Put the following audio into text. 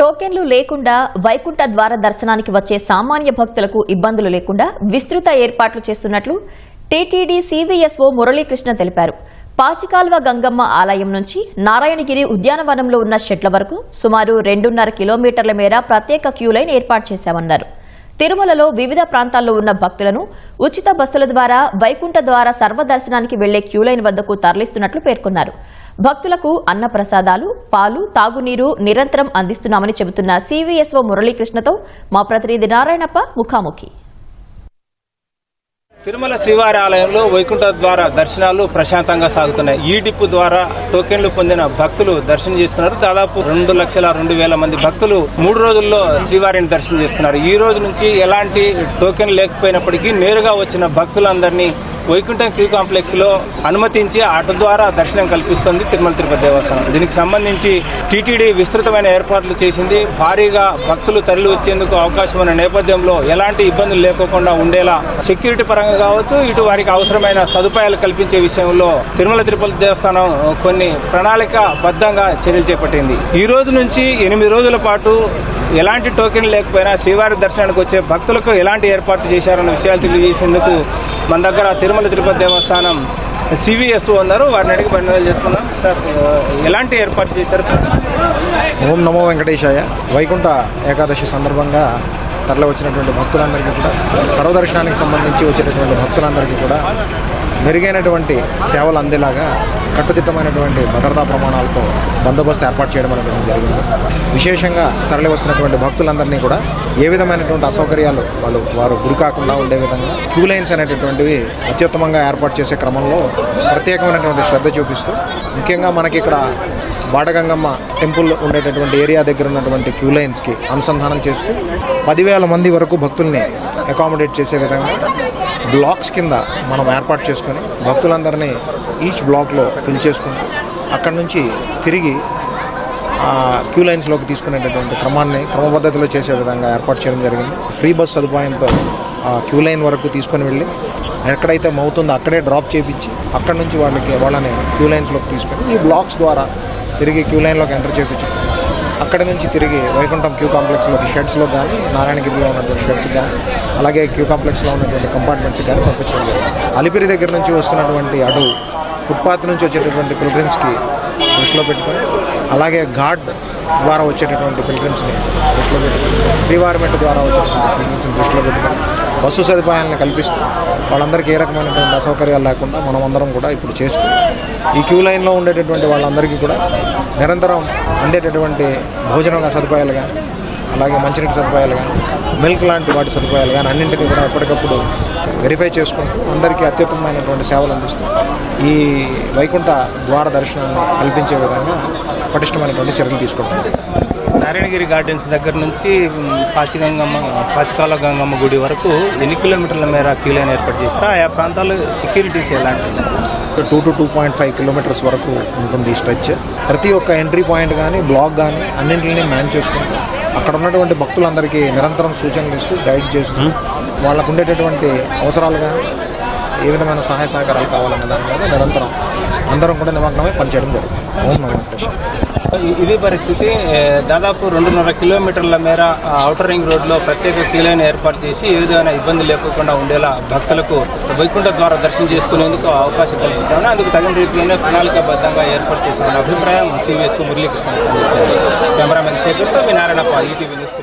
టోకెన్లు లేకుండా వైకుంఠ ద్వార దర్శనానికి వచ్చే సామాన్య భక్తులకు ఇబ్బందులు లేకుండా విస్తృత ఏర్పాట్లు చేస్తున్నట్లు టీటీడీ సీవీఎస్ఓ మురళీకృష్ణ తెలిపారు. పాచికాల్వ గంగమ్మ ఆలయం నుంచి నారాయణగిరి ఉద్యానవనంలో ఉన్న షెడ్ల వరకు సుమారు రెండున్నర కిలోమీటర్ల మేర ప్రత్యేక క్యూలైన్ ఏర్పాటు చేశామన్నారు. తిరుమలలో వివిధ ప్రాంతాల్లో ఉన్న భక్తులను ఉచిత బస్సుల ద్వారా వైకుంఠ ద్వారా సర్వదర్శనానికి వెళ్ళే క్యూలైన్ వద్దకు తరలిస్తున్నట్లు పేర్కొన్నారు. భక్తులకు అన్న ప్రసాదాలు పాలు తాగునీరు నిరంతరం అందిస్తున్నామని చెబుతున్న సివిఎస్ఓ మురళీకృష్ణతో మా ప్రతినిధి నారాయణప్ప ముఖాముఖి. తిరుమల శ్రీవారి ఆలయంలో వైకుంఠ ద్వారా దర్శనాలు ప్రశాంతంగా సాగుతున్నాయి. ఈ డిప్పు ద్వారా టోకెన్లు పొందిన భక్తులు దర్శనం చేసుకున్నారు. దాదాపు రెండు లక్షల రెండు వేల మంది భక్తులు మూడు రోజుల్లో శ్రీవారిని దర్శనం చేసుకున్నారు. ఈ రోజు నుంచి ఎలాంటి టోకెన్ లేకపోయినప్పటికీ నేరుగా వచ్చిన భక్తులందరినీ వైకుంఠం క్యూ కాంప్లెక్స్లో అనుమతించి అటు ద్వారా దర్శనం కల్పిస్తుంది తిరుమల తిరుపతి దేవస్థానం. దీనికి సంబంధించి టీటీడీ విస్తృతమైన ఏర్పాట్లు చేసింది. భారీగా భక్తులు తరలి వచ్చేందుకు అవకాశం ఉన్న నేపథ్యంలో ఎలాంటి ఇబ్బందులు లేకోకుండా ఉండేలా సెక్యూరిటీ పరంగా కావచ్చు ఇటు వారికి అవసరమైన సదుపాయాలు కల్పించే విషయంలో తిరుమల తిరుపతి దేవస్థానం కొన్ని ప్రణాళిక బద్దంగా చర్యలు చేపట్టింది. ఈ రోజు నుంచి ఎనిమిది రోజుల పాటు ఎలాంటి టోకెన్ లేకపోయినా శ్రీవారి దర్శనానికి వచ్చే భక్తులకు ఎలాంటి ఏర్పాట్లు చేశారన్న విషయాలు తెలియజేసేందుకు మన దగ్గర తిరుమల తిరుపతి దేవస్థానం సివిఎస్ ఉన్నారు. వారిని అడిగి బండి చెప్తున్నాం సార్ ఎలాంటి ఏర్పాటు చేశారు? ఓం నమో వెంకటేశాయ. వైకుంఠ ఏకాదశి సందర్భంగా తరలి వచ్చినటువంటి భక్తులందరికీ కూడా సర్వదర్శనానికి సంబంధించి వచ్చేటటువంటి భక్తులందరికీ కూడా మెరుగైనటువంటి సేవలు అందేలాగా కట్టుదిట్టమైనటువంటి భద్రతా ప్రమాణాలతో బందోబస్తు ఏర్పాటు చేయడం అనేది జరిగింది. విశేషంగా తరలి వస్తున్నటువంటి భక్తులందరినీ కూడా ఏ విధమైనటువంటి అసౌకర్యాలు వాళ్ళు వారు గురి కాకుండా ఉండే విధంగా క్యూ లైన్స్ అనేటటువంటివి అత్యుత్తమంగా ఏర్పాటు చేసే క్రమంలో ప్రత్యేకమైనటువంటి శ్రద్ధ చూపిస్తూ ముఖ్యంగా మనకి ఇక్కడ బాడగంగమ్మ టెంపుల్ ఉండేటటువంటి ఏరియా దగ్గర ఉన్నటువంటి క్యూ లైన్స్కి అనుసంధానం చేస్తూ పదివేల మంది వరకు భక్తుల్ని అకామిడేట్ చేసే విధంగా బ్లాక్స్ కింద మనం ఏర్పాటు చేసుకొని భక్తులందరినీ ఈచ్ బ్లాక్లో ఫిల్ చేసుకుంటూ అక్కడి నుంచి తిరిగి క్యూ లైన్స్లోకి తీసుకునేటటువంటి క్రమాన్ని క్రమపద్ధతిలో చేసే విధంగా ఏర్పాటు చేయడం జరిగింది. ఫ్రీ బస్ సదుపాయంతో ఆ క్యూ లైన్ వరకు తీసుకొని వెళ్ళి ఎక్కడైతే మవుతుందో అక్కడే డ్రాప్ చేయించి అక్కడ నుంచి వాళ్ళకి వాళ్ళని క్యూ లైన్స్లోకి తీసుకొని ఈ బ్లాక్స్ ద్వారా తిరిగి క్యూ లైన్లోకి ఎంటర్ చేయించుకుంటాం అక్కడి నుంచి తిరిగి వైకుంఠం క్యూ కాంప్లెక్స్లోకి షెడ్స్లో కానీ నారాయణగిరిలో ఉన్నటువంటి షెడ్స్ కానీ అలాగే క్యూ కాంప్లెక్స్లో ఉన్నటువంటి కంపార్ట్మెంట్స్ కానీ పంపించడం జరిగింది. అలిపిరి దగ్గర నుంచి వస్తున్నటువంటి అటు ఫుట్పాత్ నుంచి వచ్చేటటువంటి పిల్గ్రిమ్స్కి దృష్టిలో పెట్టుకొని అలాగే ఘాట్ ద్వారా వచ్చేటటువంటి పిల్గ్రిమ్స్ని దృష్టిలో పెట్టుకుని శ్రీవారిమెట్టు ద్వారా వచ్చేటటువంటి పిల్గ్రిమ్స్ని దృష్టిలో పెట్టుకుని బస్సు సదుపాయాలను కల్పిస్తూ వాళ్ళందరికీ ఏ రకమైనటువంటి అసౌకర్యాలు లేకుండా మనం అందరం కూడా ఇప్పుడు చేస్తూ ఈ క్యూ లైన్లో ఉండేటటువంటి వాళ్ళందరికీ కూడా నిరంతరం అందేటటువంటి భోజన సదుపాయాలు కానీ అలాగే మంచినీటి సదుపాయాలు కానీ మిల్క్ లాంటి వాటి సదుపాయాలు కానీ అన్నింటినీ కూడా ఎప్పటికప్పుడు వెరిఫై చేసుకుంటూ అందరికీ అత్యుత్తమమైనటువంటి సేవలు అందిస్తూ ఈ వైకుంఠ ద్వార దర్శనాన్ని కల్పించే విధంగా పటిష్టమైనటువంటి చర్యలు తీసుకుంటాం నారాయణగిరి గార్డెన్స్ దగ్గర నుంచి పాచిగంగమ్మ పాచికాల గంగమ్మ గుడి వరకు ఎన్ని కిలోమీటర్ల మేర క్యూ లైన్ ఏర్పాటు చేశారు? ఆయా ప్రాంతాల్లో సెక్యూరిటీస్ ఎలాంటివి two to two point five kilometres వరకు ఉంటుంది ఈ స్ట్రెచ్ ప్రతి ఒక్క ఎంట్రీ పాయింట్ కానీ బ్లాక్ కానీ అన్నింటినీ మ్యాన్ చేసుకుంటూ అక్కడ ఉన్నటువంటి భక్తులందరికీ నిరంతరం సూచనలు ఇస్తూ గైడ్ చేస్తూ వాళ్ళకు ఉండేటటువంటి అవసరాలు కానీ ఏ విధమైన సహాయ సహకారాలు కావాలన్న దాని మీద నిరంతరం అందరం కూడా నిమగ్నమై పనిచేయడం జరుగుతుంది. ఇది పరిస్థితి దాదాపు రెండున్నర కిలోమీటర్ల మేర ఆ, ఔటర్ రింగ్ రోడ్లో ప్రత్యేక క్యూ ఏర్పాటు చేసి ఏ విధమైన ఇబ్బంది లేకుండా ఉండేలా భక్తులకు వైకుంఠ ద్వారా దర్శనం చేసుకునేందుకు అవకాశం కల్పించామని అందుకు తగిన రీతిలోనే ప్రణాళికాబద్ధంగా ఏర్పాటు చేసిన అభిప్రాయం సివిఎస్ మురళీకృష్ణ కెమెరామెన్ శేఖర్తో మీ నారాయణప్ప ఈటీవీ న్యూస్